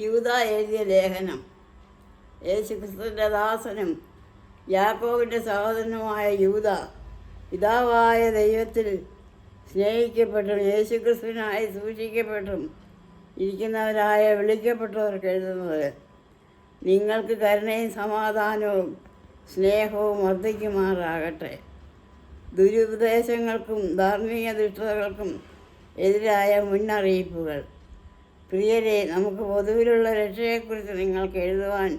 യൂത എഴുതിയ ലേഖനം. യേശുക്രിസ്തുവിന്റെ ദാസനും യാക്കോവിന്റെ സഹോദരനുമായ യൂത പിതാവായ ദൈവത്തിൽ സ്നേഹിക്കപ്പെട്ടും യേശുക്രിസ്തുവിനായി സൂക്ഷിക്കപ്പെട്ടും ഇരിക്കുന്നവരായ വിളിക്കപ്പെട്ടവർക്ക് എഴുതുന്നത് നിങ്ങൾക്ക് കരുണയും സമാധാനവും സ്നേഹവും വർദ്ധിക്കുമാറാകട്ടെ. ദുരുപദേശങ്ങൾക്കും ധാർമ്മിക ദുഷ്ടതകൾക്കും എതിരായ മുന്നറിയിപ്പുകൾ. പ്രിയരെ നമുക്ക് പൊതുവിലുള്ള രക്ഷയെക്കുറിച്ച് നിങ്ങൾക്ക് എഴുതുവാൻ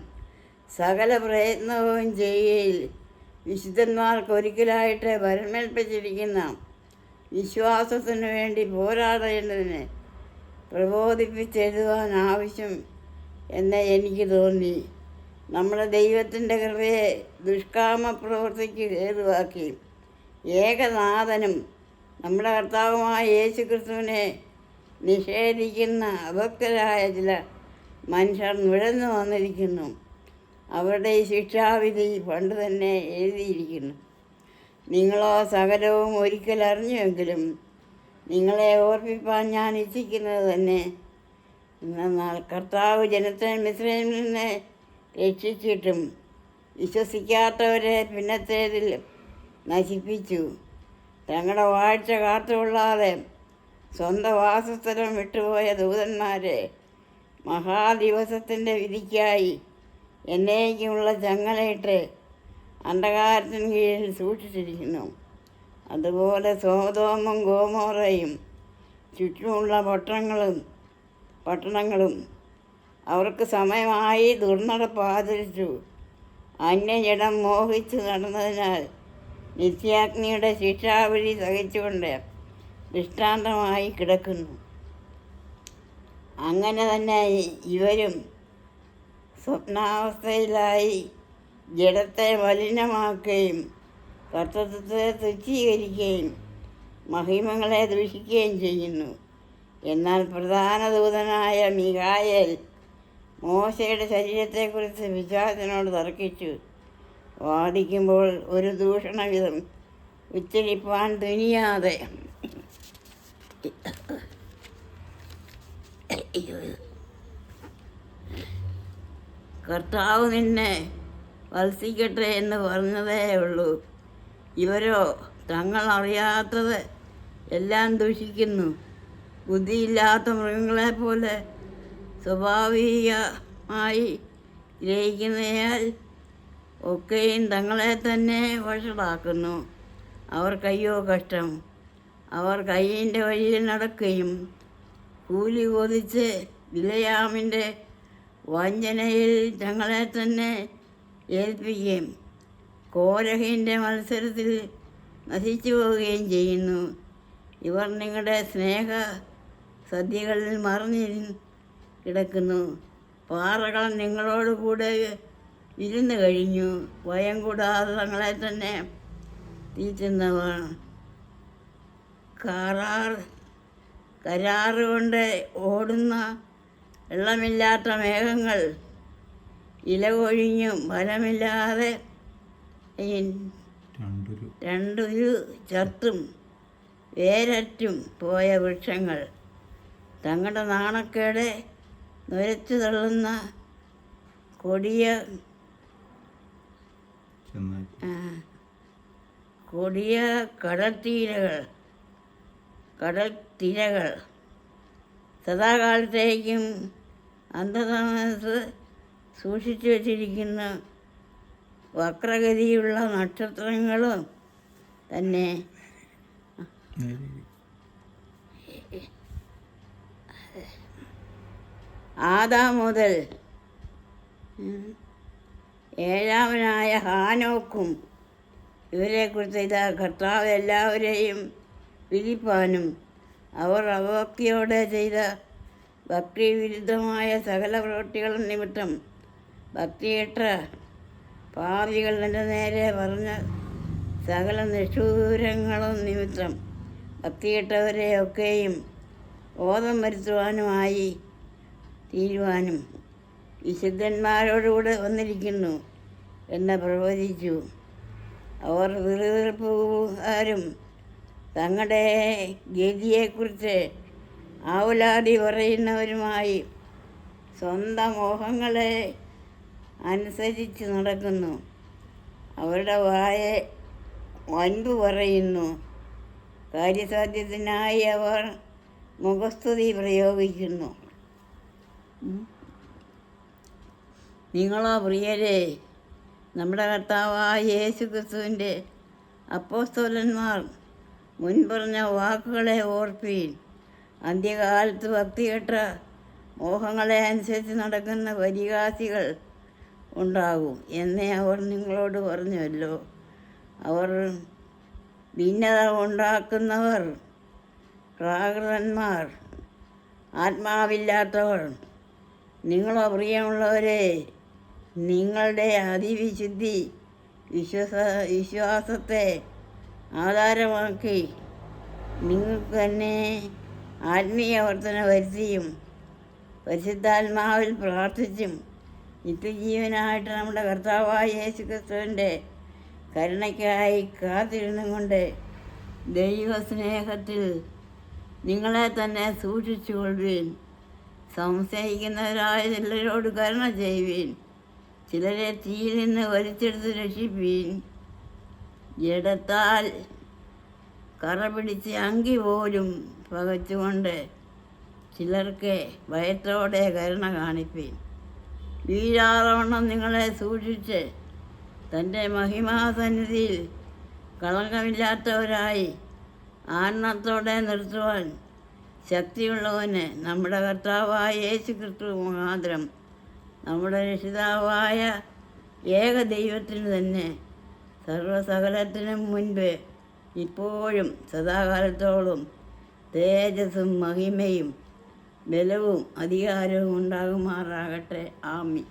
സകല പ്രയത്നവും ചെയ്യുകയിൽ വിശുദ്ധന്മാർക്ക് ഒരിക്കലായിട്ട് വരമേൽപ്പിച്ചിരിക്കുന്ന വിശ്വാസത്തിന് വേണ്ടി പോരാടേണ്ടതിന് പ്രബോധിപ്പിച്ചെഴുതുവാൻ ആവശ്യം എന്ന് എനിക്ക് തോന്നി. നമ്മുടെ ദൈവത്തിന്റെ കൃപയെ ദുഷ്കാമ പ്രവൃത്തിക്ക് ഹേതുവാക്കി ഏകനാഥനും നമ്മുടെ കർത്താവുമായ യേശു ക്രിസ്തുവിനെ നിഷേധിക്കുന്ന അഭക്തരായ ചില മനുഷ്യർ നുഴന്നു വന്നിരിക്കുന്നു. അവരുടെ ഈ ശിക്ഷാവിധി പണ്ട് തന്നെ എഴുതിയിരിക്കുന്നു. നിങ്ങളോ സകലവും ഒരിക്കൽ അറിഞ്ഞുവെങ്കിലും നിങ്ങളെ ഓർപ്പിപ്പാൻ ഞാൻ ഇച്ഛിക്കുന്നത് തന്നെ. എന്നാൽ കർത്താവ് ജനത്തെ മിശ്രയിൽ നിന്ന് രക്ഷിച്ചിട്ടും വിശ്വസിക്കാത്തവരെ പിന്നത്തേതിൽ നശിപ്പിച്ചു. തങ്ങളുടെ വാഴ്ച കാത്തുകൊള്ളാതെ സ്വന്തം വാസസ്ഥലം വിട്ടുപോയ ദൂതന്മാരെ മഹാദിവസത്തിന്റെ വിധിക്കായി എന്നേക്കുമുള്ള ചങ്ങലയിട്ട് അന്ധകാരത്തിന് കീഴിൽ സൂക്ഷിച്ചിരിക്കുന്നു. അതുപോലെ സോതോമും ഗോമോറയും ചുറ്റുമുള്ള പട്ടണങ്ങളും പട്ടണങ്ങളും അവർക്ക് സമയമായി ദുർനടപ്പ് ആചരിച്ചു അന്യജടം മോഹിച്ചു നടന്നതിനാൽ നിത്യാഗ്നിയുടെ ശിക്ഷാവിധി സഹിച്ചുകൊണ്ട് ദൃഷ്ടാന്തമായി കിടക്കുന്നു. അങ്ങനെ തന്നെ ഇവരും സ്വപ്നാവസ്ഥയിലായി ജഡത്തെ മലിനമാക്കുകയും കർത്തൃത്വത്തെ തുച്ഛീകരിക്കുകയും മഹിമങ്ങളെ ദൂഷിക്കുകയും ചെയ്യുന്നു. എന്നാൽ പ്രധാന ദൂതനായ മികായൽ മോശയുടെ ശരീരത്തെക്കുറിച്ച് വിശ്വാസനോട് തർക്കിച്ചു. വാദിക്കുമ്പോൾ ഒരു ദൂഷണവിധം ഉച്ചരിപ്പാൻ തുനിയാതെ കർത്താവ് നിന്നെ വത്സിക്കട്ടെ എന്ന് പറഞ്ഞതേ ഉള്ളൂ. ഇവരോ തങ്ങൾ അറിയാത്തത് എല്ലാം ദൂഷിക്കുന്നു. ബുദ്ധിയില്ലാത്ത മൃഗങ്ങളെ പോലെ സ്വാഭാവികമായി ഗ്രഹിക്കുന്നയാൽ ഒക്കെയും തങ്ങളെ തന്നെ വഷളാക്കുന്നു. അവർക്കയ്യോ കഷ്ടം. അവർ കയ്യിന്റെ വഴിയിൽ നടക്കുകയും കൂലി കൊതിച്ച് ബിലയാമിന്റെ വഞ്ചനയിൽ തങ്ങളെ തന്നെ ഏൽപ്പിക്കുകയും കോരഹിന്റെ മത്സരത്തിൽ നശിച്ചു പോവുകയും ചെയ്യുന്നു. ഇവർ നിങ്ങളുടെ സ്നേഹ സദ്യകളിൽ മറിഞ്ഞ് കിടക്കുന്നു. പാറകൾ നിങ്ങളോട് കൂടെ ഇരുന്ന് കഴിഞ്ഞു. ഭയം കൂടാതെ തങ്ങളെ തന്നെ തീറ്റുന്നവർ കരാർ കരാറ് കൊണ്ട് ഓടുന്ന വെള്ളമില്ലാത്ത മേഘങ്ങൾ ഇല കൊഴിഞ്ഞും ഫലമില്ലാതെ രണ്ടൊരു ചത്തും വേരറ്റും പോയ വൃക്ഷങ്ങൾ. തങ്ങളുടെ നാണക്കേട് നുരച്ചു തള്ളുന്ന കൊടിയ കൊടിയ കടൽത്തീരകൾ. കടൽ തിരകൾ. സദാകാലത്തേക്കും അന്ധതമസ് സൂക്ഷിച്ചു വച്ചിരിക്കുന്ന വക്രഗതിയുള്ള നക്ഷത്രങ്ങളും തന്നെ ആദാം മുതൽ ഏഴാമനായ ഹാനോക്കും ഇവരെക്കുറിച്ച് ഇതാ കർത്താവ് എല്ലാവരെയും വിധിപ്പാനും അവർ അവഭക്തിയോടെ ചെയ്ത ഭക്തിവിരുദ്ധമായ സകല പ്രവൃത്തികൾ നിമിത്തം ഭക്തിയേറ്റ എന്റെ നേരെ പറഞ്ഞ സകല നിഷ്ഠൂരങ്ങളും നിമിത്തം ഭക്തിയിട്ടവരെ ഒക്കെയും ബോധം വരുത്തുവാനുമായി തീരുവാനും വിശുദ്ധന്മാരോടുകൂടെ വന്നിരിക്കുന്നു എന്ന് പ്രവചിച്ചു. അവർ വിറുവിറുപ്പുകാരും തങ്ങളുടെ ഗതിയെക്കുറിച്ച് ആവലാതി പറയുന്നവരുമായി സ്വന്തം മോഹങ്ങളെ അനുസരിച്ച് നടക്കുന്നു. അവരുടെ വായ വൻപു പറയുന്നു. കാര്യസാധ്യത്തിനായി അവർ മുഖസ്തുതി പ്രയോഗിക്കുന്നു. നിങ്ങളോ പ്രിയരെ നമ്മുടെ കർത്താവായ യേശു ക്രിസ്തുവിന്റെ അപ്പോസ്തോലന്മാർ മുൻപറഞ്ഞ വാക്കുകളെ ഓർപ്പീൻ. അന്ത്യകാലത്ത് ഭക്തികെട്ട മോഹങ്ങളെ അനുസരിച്ച് നടക്കുന്ന പരിഹാസികൾ ഉണ്ടാകും എന്നേ അവർ നിങ്ങളോട് പറഞ്ഞുവല്ലോ. അവർ ഭിന്നത ഉണ്ടാക്കുന്നവർ പ്രാകൃതന്മാർ ആത്മാവില്ലാത്തവർ. നിങ്ങളോ പ്രിയമുള്ളവരെ നിങ്ങളുടെ അതിവിശുദ്ധി വിശ്വസ വിശ്വാസത്തെ ആധാരമാക്കി. നിങ്ങൾക്ക് തന്നെ ആത്മീയ വർധന വരുത്തിയും പരിശുദ്ധാത്മാവിൽ പ്രാർത്ഥിച്ചും നിത്യജീവനായിട്ട് നമ്മുടെ കർത്താവായ യേശു ക്രിസ്തുവിന്റെ കരുണയ്ക്കായി കാത്തിരുന്നും കൊണ്ട് ദൈവസ്നേഹത്തിൽ നിങ്ങളെ തന്നെ സൂക്ഷിച്ചു കൊള്ളുവീൻ. സംശയിക്കുന്നവരായ ചിലരോട് കരുണ ചെയ്യുവീൻ. ചിലരെ തീയിൽ നിന്ന് വലിച്ചെടുത്ത് രക്ഷിപ്പീൻ. ജഡത്താൽ കറ പിടിച്ച് അങ്കി പോലും പകച്ചുകൊണ്ട് ചിലർക്ക് ഭയത്തോടെ കരുണ കാണിപ്പീൻ. വീഴാറവണ്ണം നിങ്ങളെ സൂക്ഷിച്ച് തന്റെ മഹിമാസന്നിധിയിൽ കളങ്കമില്ലാത്തവരായി ആനന്ദത്തോടെ നിർത്തുവാൻ ശക്തിയുള്ളവന് നമ്മുടെ കർത്താവായ യേശു ക്രിസ്തു മുഖാന്തരം നമ്മുടെ രക്ഷിതാവായ ഏക ദൈവത്തിന് തന്നെ സർവസകലത്തിനും മുൻപ് ഇപ്പോഴും സദാകാലത്തോളം തേജസ്സും മഹിമയും ബലവും അധികാരവും ഉണ്ടാകുമാറാകട്ടെ. ആമി